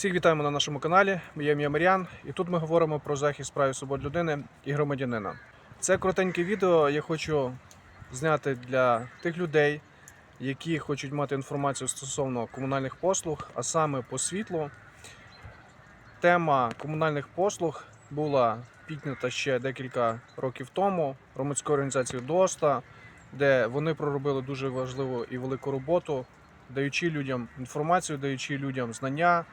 Всіх вітаємо на нашому каналі. Моє ім'я Мар'ян, і тут ми говоримо про захист прав і свобод людини і громадянина. Це коротеньке відео я хочу зняти для тих людей, які хочуть мати інформацію стосовно комунальних послуг, а саме по світлу. Тема комунальних послуг була піднята ще декілька років тому громадською організацією ДОСТА, де вони проробили дуже важливу і велику роботу, даючи людям інформацію, даючи людям знання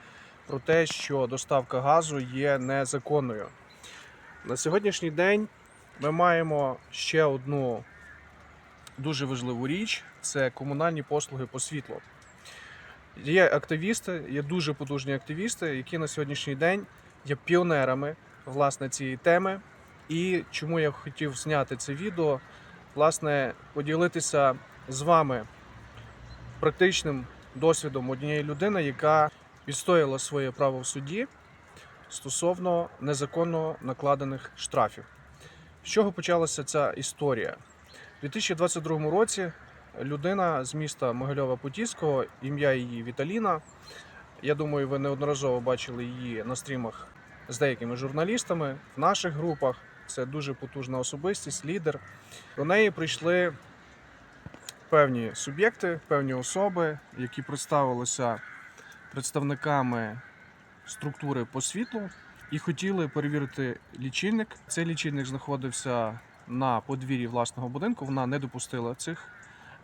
про те, що доставка газу є незаконною. На сьогоднішній день ми маємо ще одну дуже важливу річ це комунальні послуги по світлу. Є активісти, є дуже потужні активісти, які на сьогоднішній день є піонерами власне цієї теми. І чому я хотів зняти це відео, власне, поділитися з вами практичним досвідом однієї людини, яка відстояла своє право в суді стосовно незаконно накладених штрафів. З чого почалася ця історія? У 2022 році людина з міста Могильова-Подільського, ім'я її Віталіна. Я думаю, ви неодноразово бачили її на стрімах з деякими журналістами в наших групах. Це дуже потужна особистість, лідер. До неї прийшли певні суб'єкти, певні особи, які представилися представниками структури по світлу і хотіли перевірити лічильник. Цей лічильник знаходився на подвір'ї власного будинку. Вона не допустила цих,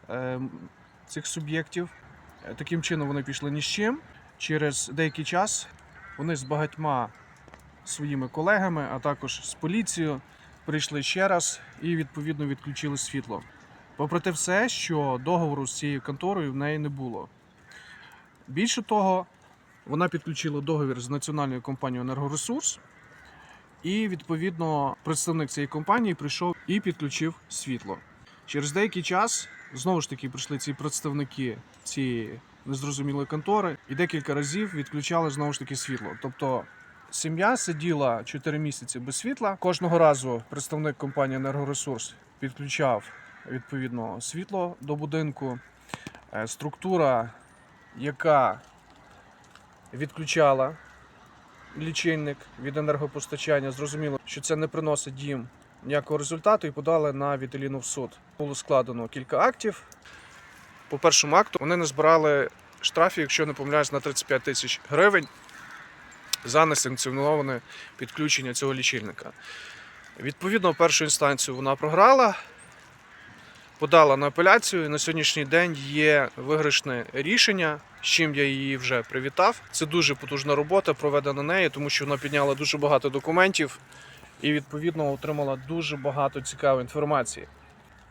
е, цих суб'єктів. Таким чином вони пішли ні з чим. Через деякий час вони з багатьма своїми колегами, а також з поліцією, прийшли ще раз і відповідно відключили світло. Попри те все, що договору з цією конторою в неї не було. Більше того, вона підключила договір з національною компанією Енергоресурс, і відповідно представник цієї компанії прийшов і підключив світло. Через деякий час знову ж таки прийшли ці представники цієї незрозумілої контори і декілька разів відключали знову ж таки світло. Тобто сім'я сиділа 4 місяці без світла. Кожного разу представник компанії Енергоресурс підключав відповідно світло до будинку. Е, Структура, яка відключала лічильник від енергопостачання, зрозуміло, що це не приносить їм ніякого результату і подали на Віталіну в суд. Було складено кілька актів. По першому акту вони не збирали штрафів, якщо не помиляюсь, на 35 тисяч гривень за несанкціоноване підключення цього лічильника. Відповідно, першу інстанцію вона програла, подала на апеляцію. І на сьогоднішній день є виграшне рішення, з чим я її вже привітав. Це дуже потужна робота, проведена нею, тому що вона підняла дуже багато документів і відповідно отримала дуже багато цікавої інформації.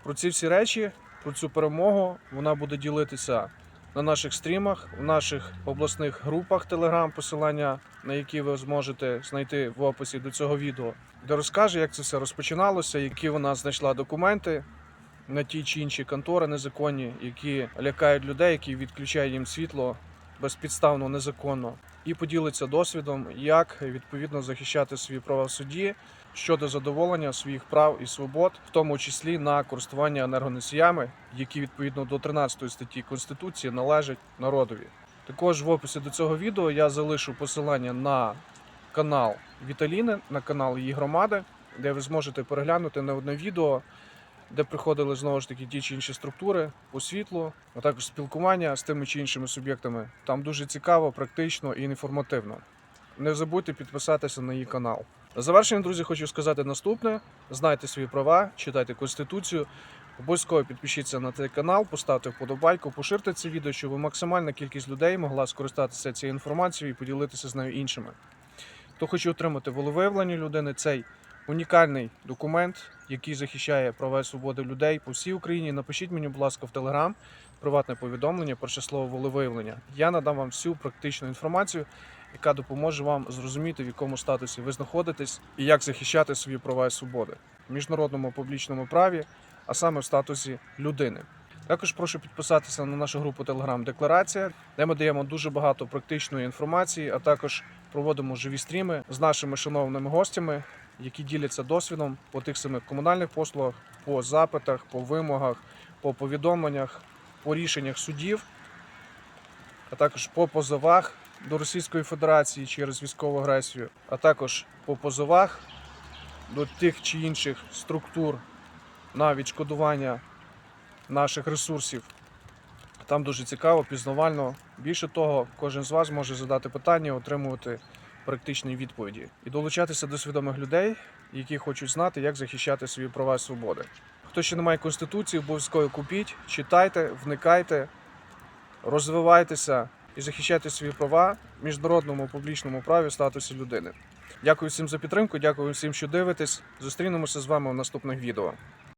Про ці всі речі, про цю перемогу вона буде ділитися на наших стрімах, в наших обласних групах Telegram, посилання на які ви зможете знайти в описі до цього відео, де розкаже, як це все розпочиналося, які вона знайшла документи на ті чи інші контори незаконні, які лякають людей, які відключають їм світло безпідставно, незаконно, і поділиться досвідом, як відповідно захищати свої права в суді щодо задоволення своїх прав і свобод, в тому числі на користування енергоносіями, які відповідно до 13 статті Конституції належать народові. Також в описі до цього відео я залишу посилання на канал Віталіни, на канал її громади, де ви зможете переглянути не одне відео, де приходили знову ж таки ті чи інші структури по світлу, а також спілкування з тими чи іншими суб'єктами. Там дуже цікаво, практично і інформативно. Не забудьте підписатися на її канал. На завершення, друзі, хочу сказати наступне: знайте свої права, читайте конституцію. Обов'язково підпишіться на цей канал, поставте вподобайку, поширте це відео, щоб максимальна кількість людей могла скористатися цією інформацією і поділитися з нею іншими. Хто хоче отримати волевиявлення людини, цей унікальний документ, який захищає права і свободи людей по всій Україні. Напишіть мені, будь ласка, в Телеграм приватне повідомлення про число волевиявлення. Я надам вам всю практичну інформацію, яка допоможе вам зрозуміти, в якому статусі ви знаходитесь і як захищати свої права і свободи в міжнародному публічному праві, а саме в статусі людини. Також прошу підписатися на нашу групу Telegram Декларація, де ми даємо дуже багато практичної інформації, а також проводимо живі стріми з нашими шановними гостями, які діляться досвідом по тих самих комунальних послугах, по запитах, по вимогах, по повідомленнях, по рішеннях судів, а також по позовах до Російської Федерації через військову агресію, а також по позовах до тих чи інших структур на відшкодування наших ресурсів. Там дуже цікаво, пізнавально. Більше того, кожен з вас може задати питання, отримувати практичні відповіді і долучатися до свідомих людей, які хочуть знати, як захищати свої права і свободи. Хто ще не має конституції, обов'язково купіть, читайте, вникайте, розвивайтеся і захищайте свої права в міжнародному публічному праві в статусі людини. Дякую всім за підтримку, дякую всім, що дивитесь. Зустрінемося з вами у наступних відео.